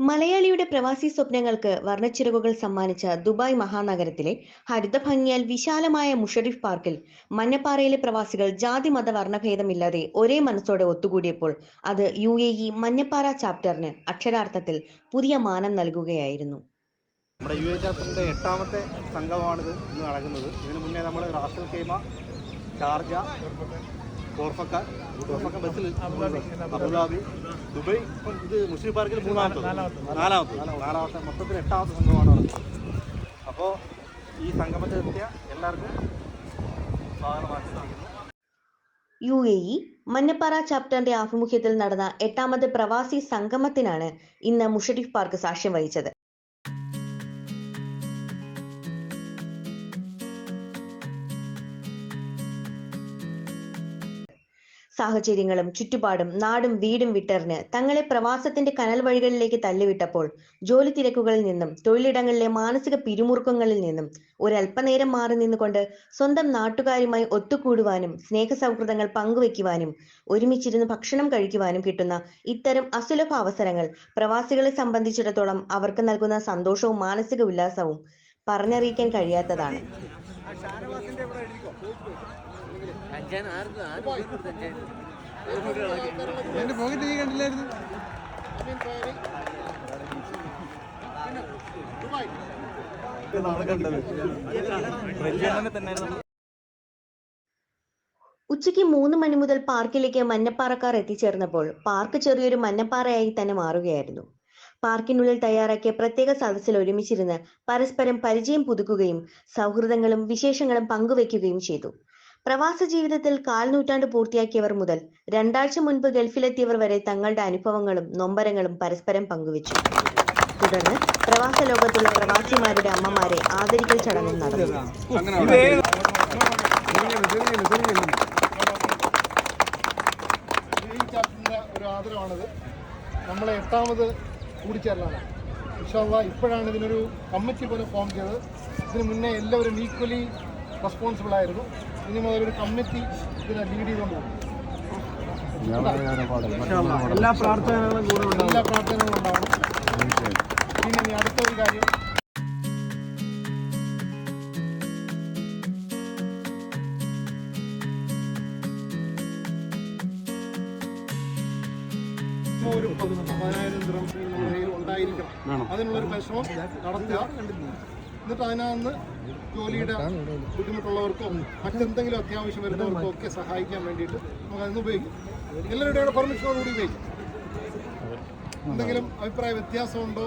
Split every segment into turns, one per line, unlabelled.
മലയാളിയുടെ പ്രവാസി സ്വപ്നങ്ങൾക്ക് വർണച്ചിറകുകൾ സമ്മാനിച്ച ദുബായ് മഹാനഗരത്തിലെ ഹരിത ഭംഗിയാൽ വിശാലമായ മുഷറിഫ് പാർക്കിൽ മഞ്ഞപ്പാറയിലെ പ്രവാസികൾ ജാതി മത വർണഭേദമില്ലാതെ ഒരേ മനസ്സോടെ ഒത്തുകൂടിയപ്പോൾ അത് യു എ ഇ മഞ്ഞപ്പാറ ചാപ്റ്ററിന് അക്ഷരാർത്ഥത്തിൽ പുതിയ മാനം നൽകുകയായിരുന്നു.
നമ്മുടെ യു എ ചാപ്റ്ററിന്റെ എട്ടാമത്തെ സംഘമാണിത് ഇന്ന് നടക്കുന്നത്. ഇതിനു മുന്നേ നമ്മൾ റാസൽ കേമ ഷാർജ കോർഫക്ക തോർഫക്ക ബസ്സിൽ അബുദാബി ദുബൈ ഇപ്പം ഇത് മുസ്ലിം പാർക്കിൽ മൂന്നാമത്തെ നാലാമത്തെ നാലാമത്തെ മൊത്തത്തിൽ എട്ടാമത്തെ സംഘമാണ് നടക്കുന്നത് അപ്പോൾ ഈ സംഗമത്തിൽ എത്തിയ എല്ലാവർക്കും സ്വാഗതം ആശംസിക്കുന്നു
യു എ ഇ മഞ്ഞപ്പാറ ചാപ്റ്ററിന്റെ ആഭിമുഖ്യത്തിൽ നടന്ന എട്ടാമത് പ്രവാസി സംഗമത്തിനാണ് ഇന്ന് മുഷരിഫ് പാർക്ക് സാക്ഷ്യം വഹിച്ചത്. സാഹചര്യങ്ങളും ചുറ്റുപാടും നാടും വീടും വിട്ടറിഞ്ഞ് തങ്ങളെ പ്രവാസത്തിന്റെ കനൽ വഴികളിലേക്ക് തള്ളിവിട്ടപ്പോൾ ജോലി തിരക്കുകളിൽ നിന്നും തൊഴിലിടങ്ങളിലെ മാനസിക പിരിമുറുക്കങ്ങളിൽ നിന്നും ഒരല്പനേരം മാറി നിന്നുകൊണ്ട് സ്വന്തം നാട്ടുകാരുമായി ഒത്തുകൂടുവാനും സ്നേഹ സൗഹൃദങ്ങൾ പങ്കുവെക്കുവാനും ഒരുമിച്ചിരുന്ന് ഭക്ഷണം കഴിക്കുവാനും കിട്ടുന്ന ഇത്തരം അസുലഭ അവസരങ്ങൾ പ്രവാസികളെ സംബന്ധിച്ചിടത്തോളം അവർക്ക് നൽകുന്ന സന്തോഷവും മാനസിക ഉല്ലാസവും പറഞ്ഞറിയിക്കാൻ കഴിയാത്തതാണ്.
എന്റെ പോക്കറ്റ് നീ കണ്ടില്ലായിരുന്നു.
ഉച്ചയ്ക്ക് മൂന്ന് മണി മുതൽ പാർക്കിലേക്ക് മഞ്ഞപ്പാറക്കാർ എത്തിച്ചേർന്നപ്പോൾ പാർക്ക് ചെറിയൊരു മഞ്ഞപ്പാറയായി തന്നെ മാറുകയായിരുന്നു. പാർക്കിനുള്ളിൽ തയ്യാറാക്കിയ പ്രത്യേക സദസ്സിൽ ഒരുമിച്ചിരുന്ന് പരസ്പരം പരിചയം പുതുക്കുകയും സൗഹൃദങ്ങളും വിശേഷങ്ങളും പങ്കുവെക്കുകയും ചെയ്തു. പ്രവാസ ജീവിതത്തിൽ കാൽ നൂറ്റാണ്ട് പൂർത്തിയാക്കിയവർ മുതൽ രണ്ടാഴ്ച മുൻപ് ഗൾഫിലെത്തിയവർ വരെ തങ്ങളുടെ അനുഭവങ്ങളും നൊമ്പരങ്ങളും പരസ്പരം പങ്കുവച്ചു. തുടർന്ന് പ്രവാസ ലോകത്തുള്ള പ്രവാസിമാരുടെ അമ്മമാരെ ആദരിക്കൽ ചടങ്ങും നടന്നു.
നമ്മളെ എട്ടാമത് കൂടിച്ചേരലാണ്. ഇപ്പോഴാണ് ഇതിനൊരു കമ്മിറ്റി പോലെ ഫോം ചെയ്തത്. ഇതിന് മുന്നേ എല്ലാവരും ഈക്വലി റെസ്പോൺസിബിൾ ആയിരുന്നു. ഇനി മുതൽ ഒരു കമ്മിറ്റി ഇതിനെ ലീഡ് ചെയ്തുകൊണ്ട് പോകും.
എല്ലാ പ്രാർത്ഥനകളും കൂടെ
എല്ലാ പ്രാർത്ഥനകളും ഉണ്ടാവണം ഇനി അടുത്തൊരു കാര്യം. ഒരു പതിനായിരം ദ്രം നമ്മുടെ കയ്യിൽ ഉണ്ടായിരിക്കണം. അതിനുള്ളൊരു പരിശ്രമം നടത്തുക. എന്നിട്ട് അതിനകത്ത് ജോലിയുടെ ബുദ്ധിമുട്ടുള്ളവർക്കോ മറ്റെന്തെങ്കിലും അത്യാവശ്യം വരുന്നവർക്കോ ഒക്കെ സഹായിക്കാൻ വേണ്ടിയിട്ട് നമുക്ക് അതിന് ഉപയോഗിക്കാം എല്ലാവരുടെയും പെർമിഷനോടുകൂടി ഉപയോഗിക്കാം എന്തെങ്കിലും അഭിപ്രായ വ്യത്യാസമുണ്ടോ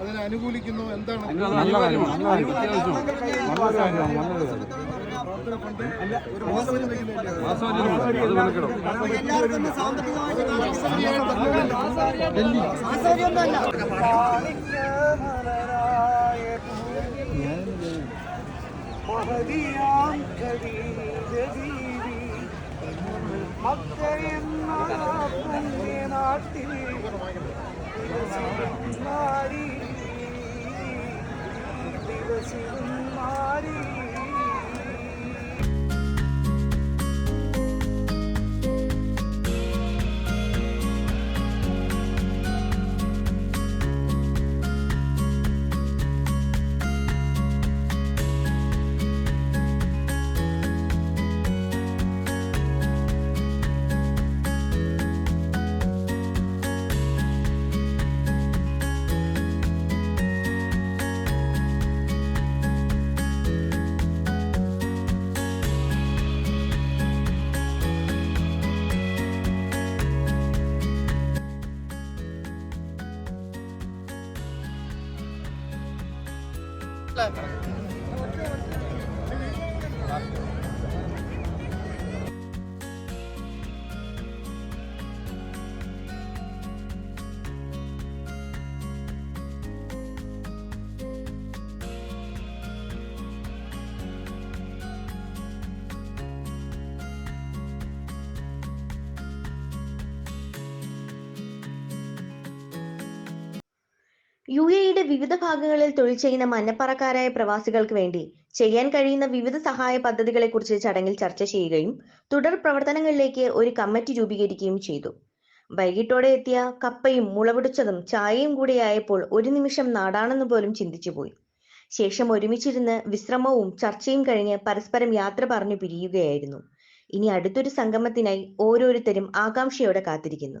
അതിനെ അനുകൂലിക്കുന്നു എന്താണ്
നല്ല மகதியாம்
கவிதீவி மக்கள் புண்ணிய
நாட்டில். நாடி சிவம்
യു എയുടെ വിവിധ ഭാഗങ്ങളിൽ തൊഴിൽ ചെയ്യുന്ന മഞ്ഞപ്പറക്കാരായ പ്രവാസികൾക്ക് വേണ്ടി ചെയ്യാൻ കഴിയുന്ന വിവിധ സഹായ പദ്ധതികളെക്കുറിച്ച് ചടങ്ങിൽ ചർച്ച ചെയ്യുകയും തുടർ പ്രവർത്തനങ്ങളിലേക്ക് ഒരു കമ്മിറ്റി രൂപീകരിക്കുകയും ചെയ്തു. വൈകിട്ടോടെ എത്തിയ കപ്പയും മുളപിടിച്ചതും ചായയും കൂടി ആയപ്പോൾ ഒരു നിമിഷം നാടാണെന്ന് പോലും ചിന്തിച്ചുപോയി ശേഷം ഒരുമിച്ചിരുന്ന് വിശ്രമവും ചർച്ചയും കഴിഞ്ഞ് പരസ്പരം യാത്ര പറഞ്ഞു പിരിയുകയായിരുന്നു. ഇനി അടുത്തൊരു സംഗമത്തിനായി ഓരോരുത്തരും ആകാംക്ഷയോടെ കാത്തിരിക്കുന്നു.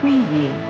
欢迎